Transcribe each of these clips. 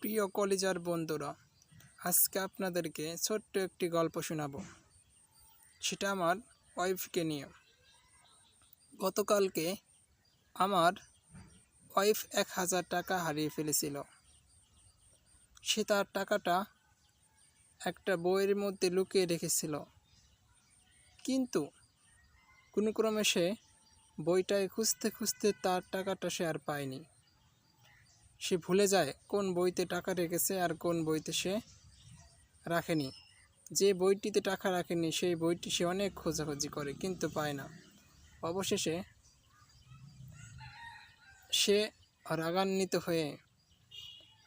প্রিয় কলিজার বন্ধুরা, আজকে আপনাদেরকে ছোট্ট একটি গল্প শোনাবো। সেটা আমার ওয়াইফকে নিয়ে। গতকালকে আমার ওয়াইফ এক হাজার টাকা হারিয়ে ফেলেছিল। সে তার টাকাটা একটা বইয়ের মধ্যে লুকিয়ে রেখেছিল। কিন্তু কোনো ক্রমে সে বইটায় খুঁজতে খুঁজতে তার টাকাটা সে আর পায়নি। সে ভুলে যায় কোন বইতে টাকা রেখেছে আর কোন বইতে সে রাখেনি। যে বইটিতে টাকা রাখেনি, সেই বইটি সে অনেক খোঁজাখুঁজি করে, কিন্তু পায় না। অবশেষে সে রাগান্বিত হয়ে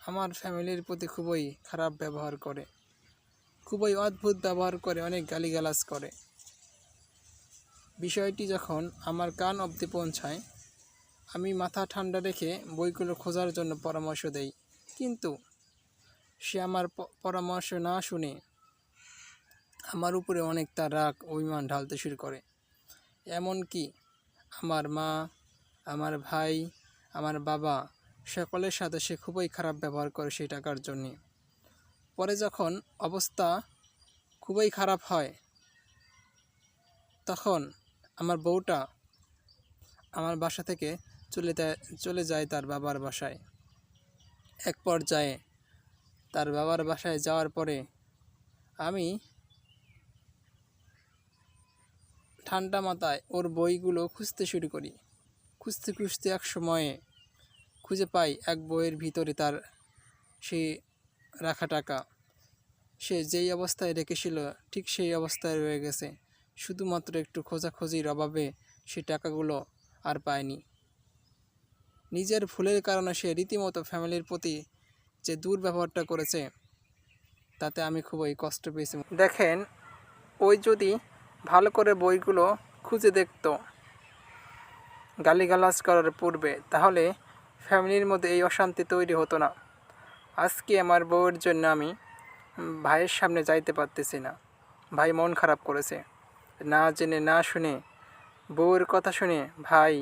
আমার ফ্যামিলির প্রতি খুবই খারাপ ব্যবহার করে, খুবই অদ্ভুত ব্যবহার করে, অনেক গালিগালাজ করে। বিষয়টি যখন আমার কান অবধি পৌঁছায় আমি মাথা ঠান্ডা রেখে বইগুলো খোঁজার জন্য পরামর্শ দেই। কিন্তু সে আমার পরামর্শ না শুনে আমার উপরে অনেক তার রাগ, অভিমান ঢালতে শুরু করে। এমনকি আমার মা, আমার ভাই, আমার বাবা সকলের সাথে সে খুবই খারাপ ব্যবহার করে সেই টাকার জন্যে। পরে যখন অবস্থা খুবই খারাপ হয়, তখন আমার বউটা আমার বাসা থেকে চলে চলে যায় তার বাবার বাসায়। এক পর্যায়ে তার বাবার বাসায় যাওয়ার পরে আমি ঠান্ডা মাথায় ওর বইগুলো খুঁজতে শুরু করি। খুঁজতে খুঁজতে এক সময়ে খুঁজে পাই এক বইয়ের ভিতরে তার সে রাখা টাকা। সে যেই অবস্থায় রেখেছিল ঠিক সেই অবস্থায় রয়ে গেছে। শুধুমাত্র একটু খোঁজাখুঁজির অভাবে সে টাকাগুলো আর পায়নি। নিজের ভুলের কারণে সে রীতিমতো ফ্যামিলির প্রতি যে দুর্ব্যবহারটা করেছে, তাতে আমি খুবই কষ্ট পেয়েছি। দেখেন ওই যদি ভালো করে বইগুলো খুঁজে দেখতো, গালিগালাজ করার পূর্বে, তাহলে ফ্যামিলির মধ্যে এই অশান্তি তৈরি হতো না। আজকে আমার বউয়ের জন্য আমি ভাইয়ের সামনে যাইতে পারতেছি না। ভাই মন খারাপ করেছে। না জেনে, না শুনে, বউয়ের কথা শুনে ভাই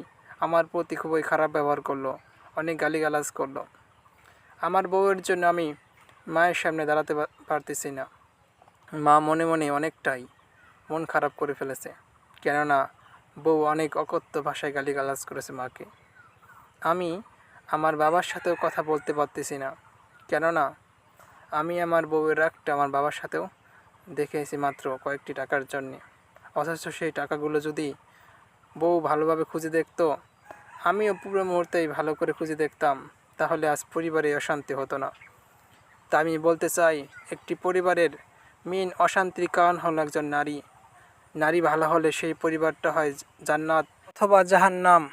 আমার প্রতি খুবই খারাপ ব্যবহার করল, অনেক গালিগালাজ করল। আমার বউয়ের জন্য আমি মায়ের সামনে দাঁড়াতে পারতেছি না। মা মনে মনে অনেকটাই মন খারাপ করে ফেলেছে, কেননা বউ অনেক অকথ্য ভাষায় গালিগালাজ করেছে মাকে। আমি আমার বাবার সাথেও কথা বলতে পারতেছি না, কেননা আমি আমার বউয়ের রাগটা আমার বাবার সাথেও দেখেছি মাত্র কয়েকটি টাকার জন্যে। অথচ সেই টাকাগুলো যদি বউ ভালোভাবে খুঁজে দেখতো আমিও পুরো মুহূর্তেই ভালো করে খুঁজে দেখতাম, তাহলে আজ পরিবারে অশান্তি হতো না। তা আমি বলতে চাই, একটি পরিবারের মেন অশান্তির কারণ হল একজন নারী। নারী ভালো হলে সেই পরিবারটা হয় জান্নাত অথবা জাহান্নাম।